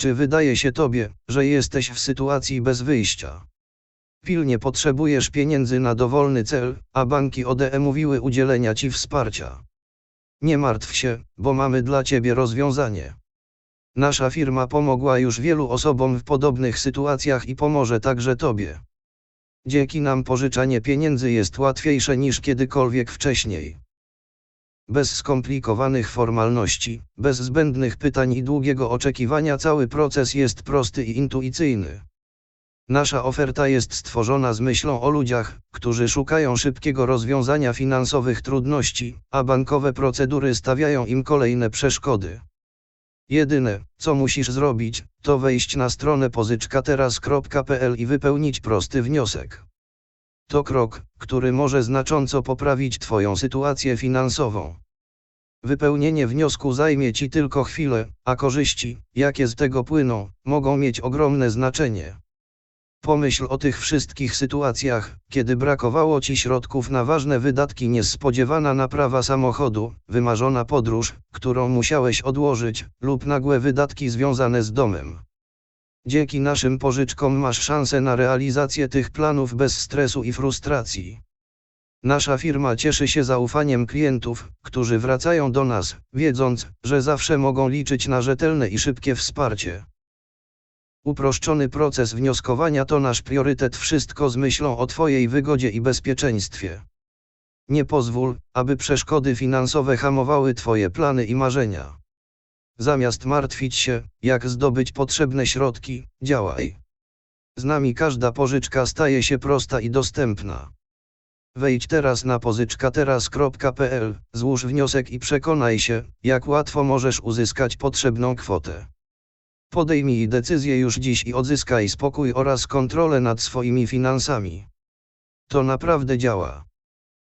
Czy wydaje się tobie, że jesteś w sytuacji bez wyjścia? Pilnie potrzebujesz pieniędzy na dowolny cel, a banki ODE mówiły udzielenia ci wsparcia. Nie martw się, bo mamy dla ciebie rozwiązanie. Nasza firma pomogła już wielu osobom w podobnych sytuacjach i pomoże także tobie. Dzięki nam pożyczanie pieniędzy jest łatwiejsze niż kiedykolwiek wcześniej. Bez skomplikowanych formalności, bez zbędnych pytań i długiego oczekiwania cały proces jest prosty i intuicyjny. Nasza oferta jest stworzona z myślą o ludziach, którzy szukają szybkiego rozwiązania finansowych trudności, a bankowe procedury stawiają im kolejne przeszkody. Jedyne, co musisz zrobić, to wejść na stronę pożyczkateraz.pl i wypełnić prosty wniosek. To krok, który może znacząco poprawić Twoją sytuację finansową. Wypełnienie wniosku zajmie Ci tylko chwilę, a korzyści, jakie z tego płyną, mogą mieć ogromne znaczenie. Pomyśl o tych wszystkich sytuacjach, kiedy brakowało Ci środków na ważne wydatki, niespodziewana naprawa samochodu, wymarzona podróż, którą musiałeś odłożyć, lub nagłe wydatki związane z domem. Dzięki naszym pożyczkom masz szansę na realizację tych planów bez stresu i frustracji. Nasza firma cieszy się zaufaniem klientów, którzy wracają do nas, wiedząc, że zawsze mogą liczyć na rzetelne i szybkie wsparcie. Uproszczony proces wnioskowania to nasz priorytet, wszystko z myślą o Twojej wygodzie i bezpieczeństwie. Nie pozwól, aby przeszkody finansowe hamowały Twoje plany i marzenia. Zamiast martwić się, jak zdobyć potrzebne środki, działaj. Z nami każda pożyczka staje się prosta i dostępna. Wejdź teraz na pożyczkateraz.pl, złóż wniosek i przekonaj się, jak łatwo możesz uzyskać potrzebną kwotę. Podejmij decyzję już dziś i odzyskaj spokój oraz kontrolę nad swoimi finansami. To naprawdę działa.